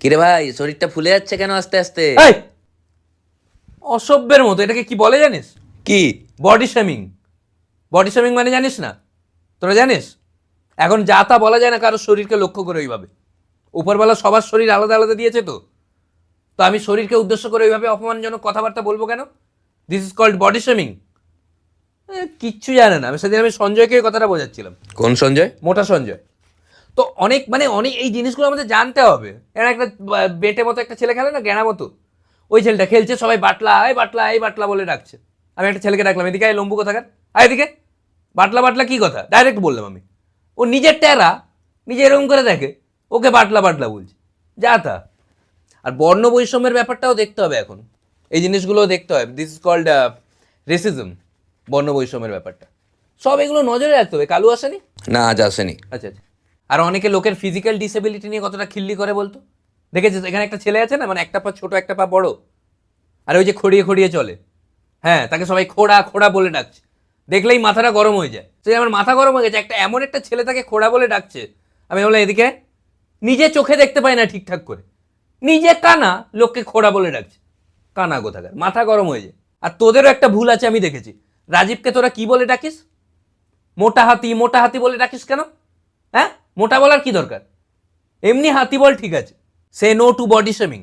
কিরে ভাই শরীরটা ফুলে যাচ্ছে কেন আস্তে আস্তে? এই! অসভ্যের মতো এটাকে কি বলে জানিস? কি? Body shaming. বডি শেমিং মানে জানিস না? তোরা জানিস? এখন যা তা বলা যায় না কারও শরীরকে লক্ষ্য করে ওইভাবে। উপরবেলা সবার শরীর আলাদা আলাদা দিয়েছে তো। তো আমি শরীরকে উদ্দেশ্য করে ওইভাবে অপমানজনক কথাবার্তা বলব কেন? This is called body shaming কিচ্ছু জানে না। আমি সেদিন আমি সঞ্জয়কে কথাটা বোঝাচ্ছিলাম। কোন সঞ্জয়? মোটা সঞ্জয়। তো অনেক মানে অনেক এই জিনিসগুলো আমাদের জানতে হবে। এরা একটা বেটে মতো একটা ছেলে খেলে না জ্ঞানা মতো? ওই ছেলেটা খেলছে সবাই বাটলা এই বাটলা এই বাটলা বলে ডাকছে। আমি একটা ছেলেকে ডাকলাম এদিকে আয় লম্বু কোথাকার? আয় এদিকে। বাটলা বাটলা কি কথা? ডাইরেক্ট বললাম আমি। ও নিজের টেরা নিজে এরকম করে দেখে ওকে বাটলা বাটলা বলছে। যা তা। আর বর্ণ বৈষম্যের ব্যাপারটাও দেখতে হবে এখন। এই জিনিসগুলোও দেখতে হবে। দিস ইজ কল্ড রেসিজম বর্ণ বৈষম্যের ব্যাপারটা। সব এগুলো নজরে রাখতে হবে। কালু আসেনি? না আজ আসেনি। আচ্ছা আচ্ছা। আর অনেকে লোকের ফিজিক্যাল ডিসেবিলিটি নিয়ে কতটা খিল্লি করে বলতো? দেখেছিস? এখানে একটা ছেলে আছে না? মানে একটা পা ছোট, একটা পা বড়। আর ওই যে খড়িয়ে খড়িয়ে চলে। হ্যাঁ তাকে সবাই খোড়া খোড়া বলে ডাকছে। দেখলেই মাথাটা গরম হয়ে যায়। সে আমার মাথা গরম হয়ে গেছে, একটা এমন একটা ছেলে তাকে খোড়া বলে ডাকছে। আমি বললাম, এদিকে নিজে চোখে দেখতে পাই না ঠিকঠাক করে। নিজে কানা লোককে খোড়া বলে ডাকছে। কানা কোথাকার? মাথা গরম হয়ে যায়। আর তোদেরও একটা ভুল আছে, আমি দেখেছি। রাজীবকে তোরা কি বলে ডাকিস? মোটা হাতি মোটা হাতি বলে ডাকিস কেন? হ্যাঁ? মোটা বলার কি দরকার এমনি হাতি বল ঠিক আছে say no to body shaming